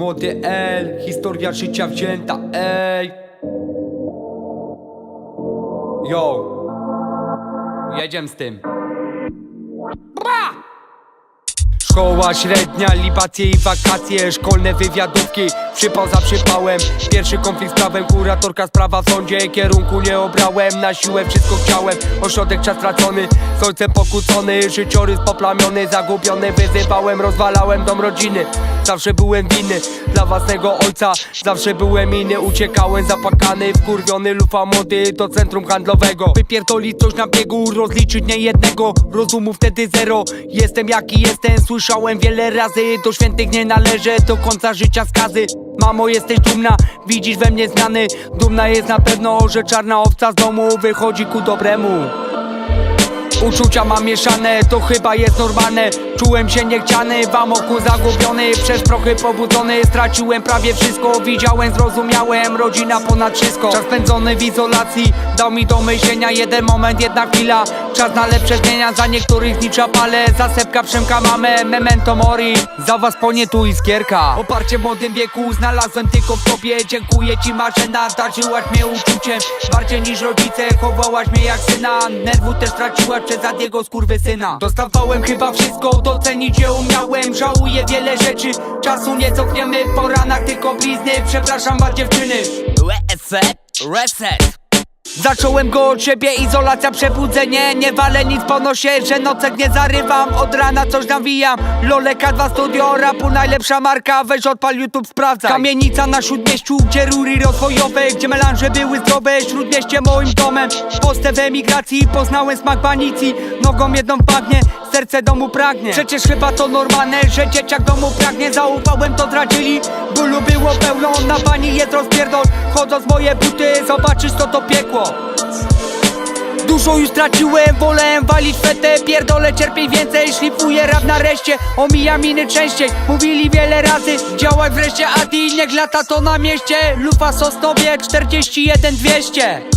Młody L, historia życia wzięta, ej. Yo. Jedziemy z tym Szkoła średnia, libacje i wakacje Szkolne wywiadówki, przypał za przypałem Pierwszy konflikt z prawem, kuratorka sprawa w sądzie Kierunku nie obrałem, na siłę wszystko chciałem Ośrodek czas tracony, z ojcem pokłócony Życiorys poplamiony, zagubiony Wyzywałem, rozwalałem dom rodziny. Zawsze byłem winny dla własnego ojca Zawsze byłem inny, uciekałem zapakany Wkurwiony, lufa młody do centrum handlowego. Wypierdolić coś na biegu, rozliczyć nie jednego Rozumu wtedy zero, jestem jaki jestem Słyszałem wiele razy, do świętych nie należę Do końca życia skazy. Mamo jesteś dumna, widzisz we mnie zmiany. Dumna jest na pewno, że czarna owca z domu Wychodzi ku dobremu. Uczucia mam mieszane, to chyba jest normalne. Czułem się niechciany, w amoku zagubiony. Przez prochy pobudzony, straciłem prawie wszystko. Widziałem, zrozumiałem, rodzina ponad wszystko. Czas spędzony w izolacji, dał mi do myślenia Jeden moment, jedna chwila, czas na lepsze zmienia Za niektórych nicza pale, zasepka przemka mamę Memento mori, za was ponie tu iskierka Oparcie w młodym wieku, znalazłem tylko w tobie. Dziękuję ci Marzena, darzyłaś mnie uczuciem. Bardziej niż rodzice, chowałaś mnie jak syna. Nerwu też straciłaś przez Adiego skurwysyna Dostawałem chyba wszystko, docenić je umiałem. Żałuję wiele rzeczy, czasu nie cofniemy. Po ranach tylko blizny, przepraszam was dziewczyny. Reset, reset Zacząłem go od siebie, izolacja, przebudzenie. Nie walę nic po nosie, że nocek nie zarywam. Od rana coś nawijam. Loleka 2 studio, rapu najlepsza marka. Weź odpal YouTube, sprawdzaj. Kamienica na śródmieściu, gdzie rury rozwojowe Gdzie melanże były zdrowe, śródmieście moim domem Postęp emigracji, poznałem smak banicji Nogą jedną w bagnie, serce domu pragnie. Przecież chyba to normalne, że dzieciak domu pragnie. Zaufałem, to zdradzili, bólu było pełno. Na bani jest rozpierdol, chodząc moje buty Zobaczysz co to piekło. Dużo już straciłem, wolę walić fetę. Pierdolę, cierpiej więcej, szlifuję rap na reszcie. Omija miny częściej, mówili wiele razy. Działaj wreszcie, Adi, niech lata to na mieście. Lufa Sosnowie, 41 200